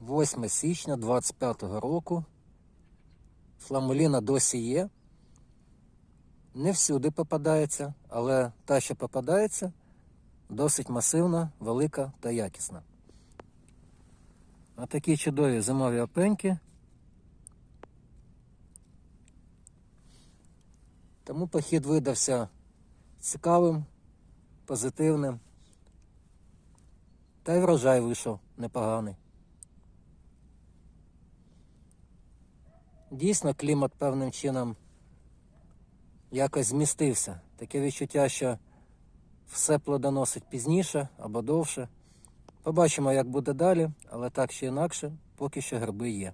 8 січня 25 року. Фламуліна досі є. Не всюди попадається, але та, що попадається, досить масивна, велика та якісна. А такі чудові зимові опеньки. Тому похід видався цікавим, позитивним. Та й врожай вийшов непоганий. Дійсно, клімат певним чином якось змістився. Таке відчуття, що все плодоносить пізніше або довше. Побачимо, як буде далі, але так чи інакше, поки що гриби є.